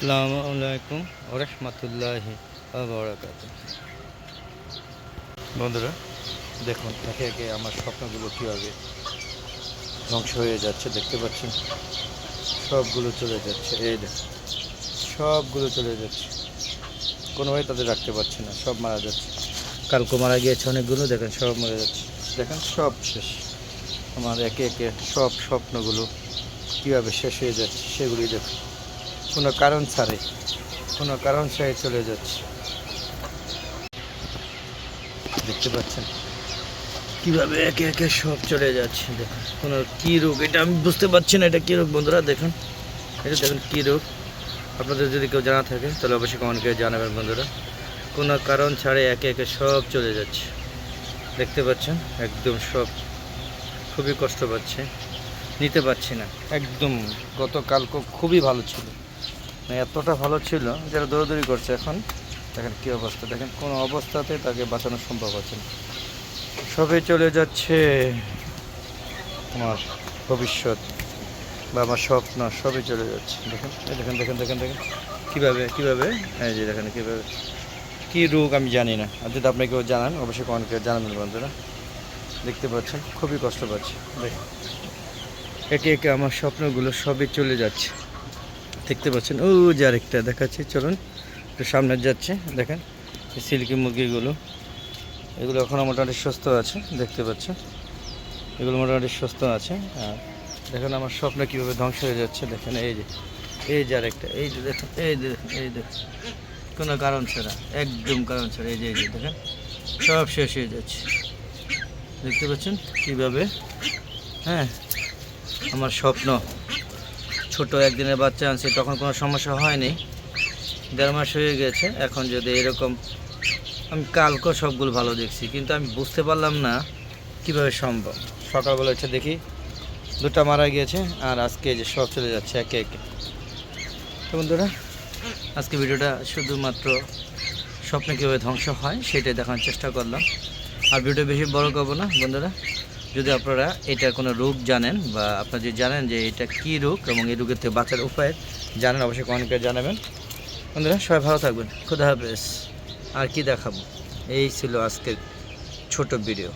আসসালামু আলাইকুম ওরহমতুল্লাহ বরাকাত বন্ধুরা দেখুন একে একে আমার স্বপ্নগুলো কীভাবে ধ্বংস হয়ে যাচ্ছে দেখতে পাচ্ছেন? সবগুলো চলে যাচ্ছে এই দেখুন সবগুলো চলে যাচ্ছে। কোনোভাবে তাদের রাখতে পারছি না সব মারা যাচ্ছে। কালকে মারা গিয়েছে অনেকগুলো দেখেন সব মারা যাচ্ছে। দেখেন সব শেষ। আমার একে একে সব স্বপ্নগুলো কীভাবে শেষ হয়ে যাচ্ছে সেগুলি দেখুন। কোনো কারণ ছাড়ে, কোনো কারণ ছাড়াই চলে যাচ্ছে। দেখতে পাচ্ছেন? কীভাবে একে একে সব চলে যাচ্ছে, দেখুন। কোনো কী রোগ? এটা আমি বুঝতে পারছি না, এটা কী রোগ বন্ধুরা? দেখুন। এটা দেখুন কী রোগ? আপনাদের যদি কেউ জানা থাকে, তাহলে অবশ্যই কমেন্ট করে জানাবেন বন্ধুরা। কোনো কারণ ছাড়াই একে একে সব চলে যাচ্ছে। দেখতে পাচ্ছেন? একদম সব খুবই কষ্ট পাচ্ছে। নিতে পারছি না। একদম গতকাল খুবই ভালো ছিল। এতটা ভালো ছিল যারা দৌড়াদৌড়ি করছে এখন। দেখেন কী অবস্থা। দেখেন কোনো অবস্থাতে তাকে বাঁচানো সম্ভব হচ্ছে না। সবই চলে যাচ্ছে আমার ভবিষ্যৎ বা আমার স্বপ্ন সবই চলে যাচ্ছে। দেখেন দেখেন দেখেন দেখেন দেখেন। কীভাবে কীভাবে? এই যে দেখেন, কীভাবে? কী রোগ আমি জানি না। আর যদি আপনি কেউ জানান, অবশ্যই কমেন্ট করে জানাবেন বন্ধুরা। দেখতে পাচ্ছেন, খুবই কষ্ট পাচ্ছি। দেখেন, একে একে আমার স্বপ্নগুলো সবই চলে যাচ্ছে। দেখতে পাচ্ছেন। ও যে আরেকটা দেখাচ্ছি, চলুন একটু সামনে যাচ্ছে, দেখেন সিল্কি মুরগিগুলো। এগুলো এখনও মোটামুটি সুস্থ আছে, দেখতে পাচ্ছেন। এগুলো মোটামুটি সুস্থ আছে, আর দেখেন আমার স্বপ্ন কীভাবে ধ্বংস হয়ে যাচ্ছে, দেখেন এই যে এই যে আরেকটা, এই যে দেখেন, এই যে এই যে, কোনো কারণ ছাড়া, একদম কারণ ছাড়া, এই যে এই যে, দেখেন, সব শেষ হয়ে যাচ্ছে। দেখতে পাচ্ছেন কীভাবে? হ্যাঁ আমার স্বপ্ন। ছোট একদিনের বাচ্চা আনছে, তখন কোনো সমস্যা হয়নি। দেড় মাস হয়ে গেছে, এখন যদি এরকম আমি কালকেও সবগুলো ভালো দেখছি, কিন্তু আমি বুঝতে পারলাম না কীভাবে সম্ভব। সকালবেলা হচ্ছে দেখি দুটা মারা গিয়েছে, আর আজকে যে সব চলে যাচ্ছে একে একে। তো বন্ধুরা, আজকে ভিডিওটা শুধুমাত্র স্বপ্নে কীভাবে ধ্বংস হয় সেটাই দেখানোর চেষ্টা করলাম। আর ভিডিও বেশি বড় করব না, বন্ধুরা। যদি আপনারা এটা কোনো রোগ জানেন বা আপনারা যদি জানেন যে এটা কি রোগ এবং এই রোগের থেকে বাঁচার উপায় জানেন, অবশ্যই কমেন্ট করে জানাবেন। বন্ধুরা, সবাই ভালো থাকবেন। খুদা হাফেজ। আর কি দেখাবো? এই ছিল আজকের ছোট ভিডিও